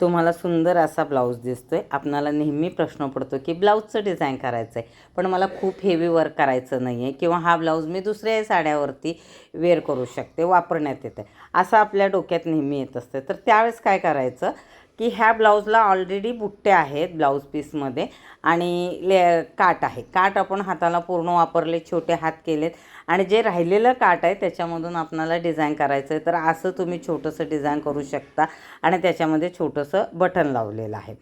तुम्हाला सुंदर असा ब्लाऊज दिसतो आहे आपणाला नेहमी प्रश्न पडतो की ब्लाऊजचं डिझाईन करायचं आहे पण मला खूप हेवी वर्क करायचं नाही आहे किंवा हा ब्लाऊज मी दुसऱ्या साड्यावरती वेअर करू शकते वापरण्यात येते असं आपल्या डोक्यात नेहमी येत असते तर त्यावेळेस काय करायचं की ह्या ब्लाऊजला ऑलरेडी बुट्टे आहेत ब्लाऊज पीसमध्ये आणि ले काट आहे. काट आपण हाताला पूर्ण वापरले छोटे हात केलेत. आणि जे राहिलेलं काट आहे त्याच्यामधून आपणाला डिझाईन करायचं आहे तर असं तुम्ही छोटंसं डिझाईन करू शकता. आणि त्याच्यामध्ये छोटंसं बटन लावलेलं आहे.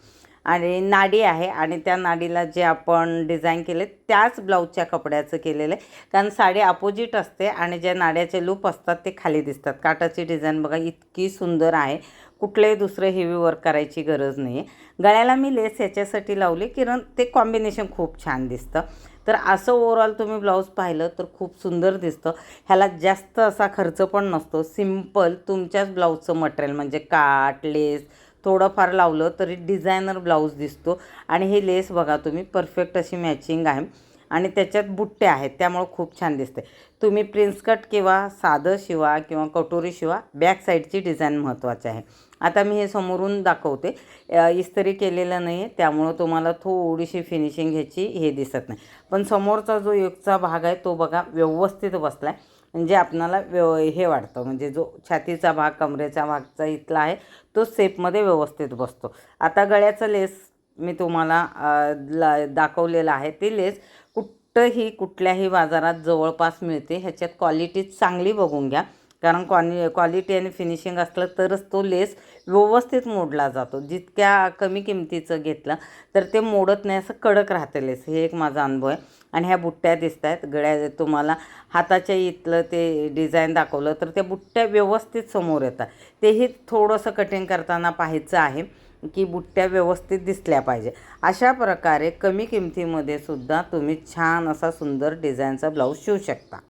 आणि नाडी आहे आणि त्या नाडीला जे आपण डिझाईन केले त्याच ब्लाऊजच्या कपड्याचं केलेलं आहे. कारण साडी अपोजिट असते आणि ज्या नाड्याचे लूप असतात ते खाली दिसतात. काटाची डिझाईन बघा इतकी सुंदर आहे. कुठलंही दुसरं हेवी वर्क करायची गरज नाही आहे गळ्याला मी लेस याच्यासाठी लावली कारण ते कॉम्बिनेशन खूप छान दिसतं. तर असं ओवरऑल तुम्ही ब्लाऊज पाहिलं तर खूप सुंदर दिसतं. ह्याला जास्त असा खर्च पण नसतो. सिंपल तुमच्याच ब्लाऊजचं मटेरियल म्हणजे काट लेस थोडंफार लावलं तरी डिझायनर ब्लाऊज दिसतो. आणि हे लेस बघा तुम्ही परफेक्ट अशी मॅचिंग आहे. आणि त्याच्यात बुट्टे आहेत त्यामुळं खूप छान दिसते तुम्ही प्रिन्स कट किंवा साधं शिवा किंवा कटोरी शिवा बॅक साईडची डिझाईन महत्त्वाची आहे. आता मी हे समोरून दाखवते. इस्त्री केलेलं नाही आहे त्यामुळं तुम्हाला थोडीशी फिनिशिंग ह्याची हे दिसत नाही. पण समोरचा जो एकचा भाग आहे तो बघा व्यवस्थित बसला आहे म्हणजे आपणाला व्यव हे वाटतं म्हणजे जो छातीचा भाग कमरेचा भागचा इथला आहे तो सेपमध्ये व्यवस्थित बसतो. आता गळ्याचं लेस मी तुम्हाला ला दाखवलेलं आहे. ते लेस कुठंही कुठल्याही बाजारात जवळपास मिळते. ह्याच्यात क्वालिटी चांगली बघून घ्या. कारण क्वानि क्वालिटी आणि फिनिशिंग असलं तरच तो लेस व्यवस्थित मोडला जातो. जितक्या कमी किमतीचं घेतलं तर ते मोडत नाही असं कडक राहतं लेस हे एक माझा अनुभव आहे. आणि ह्या बुट्ट्या दिसत आहेत गळ्या तुम्हाला हाताच्या इथलं ते डिझाईन दाखवलं तर त्या बुट्ट्या व्यवस्थित समोर येतात. तेही थोडंसं कटिंग करताना पाहायचं आहे की बुट्ट्या व्यवस्थित दिसल्या पाहिजे. अशा प्रकारे कमी किमतीमध्ये सुद्धा तुम्ही छान असा सुंदर डिझाईनचा ब्लाऊज शिवू शकता.